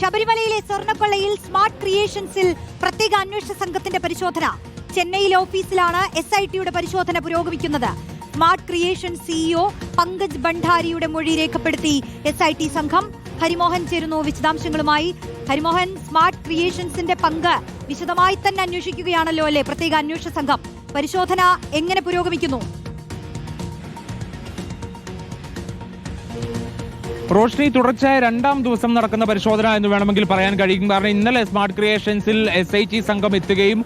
ശബരിമലയിലെ സ്വർണക്കൊള്ളയിൽ സ്മാർട്ട് ക്രിയേഷൻസിൽ പ്രത്യേക അന്വേഷണ സംഘത്തിന്റെ പരിശോധന. ചെന്നൈയിലെ ഓഫീസിലാണ് എസ് ഐ ടിയുടെ പരിശോധന പുരോഗമിക്കുന്നത്. സ്മാർട്ട് ക്രിയേഷൻ സിഇഒ പങ്കജ് ഭണ്ഡാരിയുടെ മൊഴി രേഖപ്പെടുത്തി എസ് ഐ ടി സംഘം. ഹരിമോഹൻ ചേരുന്നു വിശദാംശങ്ങളുമായി. ഹരിമോഹൻ സ്മാർട്ട് ക്രിയേഷൻസിന്റെ പങ്ക് വിശദമായി തന്നെ അന്വേഷിക്കുകയാണല്ലോ അല്ലേ? പ്രത്യേക അന്വേഷണ സംഘം. പരിശോധന എങ്ങനെ പുരോഗമിക്കുന്നു? റോഷ്നി തുടർച്ചയായ രണ്ടാം ദിവസം നടക്കുന്ന പരിശോധന എന്ന് വേണമെങ്കിൽ പറയാൻ കഴിയും. കാരണം ഇന്നലെ സ്മാർട്ട് ക്രിയേഷൻസിൽ എസ് ഐ ടി സംഘം എത്തുകയും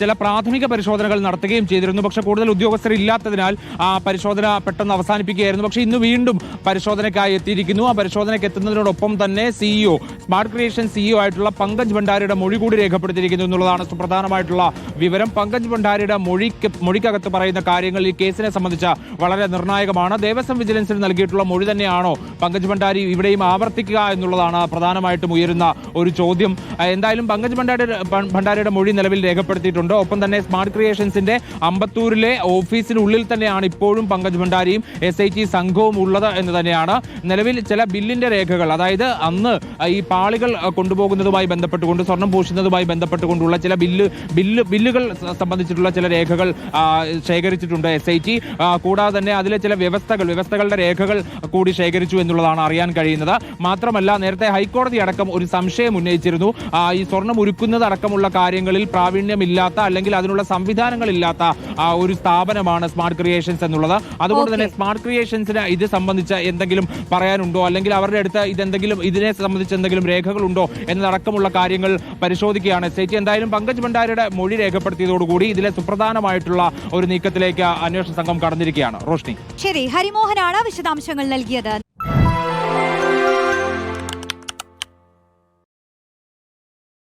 ചില പ്രാഥമിക പരിശോധനകൾ നടത്തുകയും ചെയ്തിരുന്നു. പക്ഷേ കൂടുതൽ ഉദ്യോഗസ്ഥർ ഇല്ലാത്തതിനാൽ ആ പരിശോധന പെട്ടെന്ന് അവസാനിപ്പിക്കുകയായിരുന്നു. പക്ഷേ ഇന്ന് വീണ്ടും പരിശോധനയ്ക്കായി എത്തിയിരിക്കുന്നു. ആ പരിശോധനയ്ക്ക് എത്തുന്നതിനോടൊപ്പം തന്നെ സിഇഒ സ്മാർട്ട് ക്രിയേഷൻ സിഇഒ ആയിട്ടുള്ള പങ്കജ് ഭണ്ഡാരിയുടെ മൊഴി കൂടി രേഖപ്പെടുത്തിയിരിക്കുന്നു എന്നുള്ളതാണ് സുപ്രധാനമായിട്ടുള്ള വിവരം. പങ്കജ് ഭണ്ഡാരിയുടെ മൊഴിക്ക് മൊഴിക്കകത്ത് പറയുന്ന കാര്യങ്ങൾ ഈ കേസിനെ സംബന്ധിച്ച വളരെ നിർണായകമാണ്. ദേവസ്വം വിജിലൻസിന് നൽകിയിട്ടുള്ള മൊഴി തന്നെയാണോ പങ്കജ് ഭണ്ഡാരി ഇവിടെയും ആവർത്തിക്കുക എന്നുള്ളതാണ് പ്രധാനമായിട്ടും ഉയരുന്ന ഒരു ചോദ്യം. എന്തായാലും പങ്കജ് ഭണ്ഡാരി ഭണ്ഡാരിയുടെ മൊഴി നിലവിൽ രേഖപ്പെടുത്തിയിട്ടുണ്ട്. ഒപ്പം തന്നെ സ്മാർട്ട് ക്രിയേഷൻസിന്റെ അമ്പത്തൂരിലെ ഓഫീസിനുള്ളിൽ തന്നെയാണ് ഇപ്പോഴും പങ്കജ് ഭണ്ഡാരിയും എസ് ഐ ടി സംഘവും ഉള്ളത് എന്ന് തന്നെയാണ്. നിലവിൽ ചില ബില്ലിന്റെ രേഖകൾ അതായത് അന്ന് ഈ പാളികൾ കൊണ്ടുപോകുന്നതുമായി ബന്ധപ്പെട്ടുകൊണ്ട് സ്വർണം പൂശുന്നതുമായി ബന്ധപ്പെട്ടുകൊണ്ടുള്ള ചില ബില്ല് ബില്ല് ബില്ലുകൾ സംബന്ധിച്ചിട്ടുള്ള ചില രേഖകൾ ശേഖരിച്ചിട്ടുണ്ട് എസ് ഐ ടി കൂടാതെ തന്നെ അതിലെ ചില വ്യവസ്ഥകൾ വ്യവസ്ഥകളുടെ രേഖകൾ കൂടി ശേഖരിച്ചു എന്നുള്ളതാണ് അറിയാൻ കഴിയുന്നത്. മാത്രമല്ല നേരത്തെ ഹൈക്കോടതി അടക്കം ഒരു സംശയം ഉന്നയിച്ചിരുന്നു. ഈ സ്വർണം ഉരുക്കുന്നത് അടക്കമുള്ള കാര്യങ്ങളിൽ പ്രാവീണ്യമില്ലാത്ത അല്ലെങ്കിൽ അതിനുള്ള സംവിധാനങ്ങളില്ലാത്ത ഒരു സ്ഥാപനമാണ് സ്മാർട്ട് ക്രിയേഷൻസ് എന്നുള്ളത്. അതുകൊണ്ട് തന്നെ സ്മാർട്ട് ക്രിയേഷൻസിന് ഇത് സംബന്ധിച്ച് എന്തെങ്കിലും പറയാനുണ്ടോ? അല്ലെങ്കിൽ അവരുടെ അടുത്ത് ഇതെന്തെങ്കിലും ഇതിനെ സംബന്ധിച്ച് എന്തെങ്കിലും രേഖകളുണ്ടോ? എന്നതടക്കമുള്ള കാര്യങ്ങൾ പരിശോധിക്കുകയാണ്. ടി എന്തായാലും പങ്കജ് ഭണ്ഡാരിയുടെ മൊഴി രേഖപ്പെടുത്തിയതോടുകൂടി ഇതിലെ സുപ്രധാനമായിട്ടുള്ള ഒരു നീക്കത്തിലേക്ക് അന്വേഷണ സംഘം കടന്നിരിക്കുകയാണ്. റോഷ്നി. ശരി ഹരിമോഹനാണ് വിശദാംശങ്ങൾ നൽകിയത്.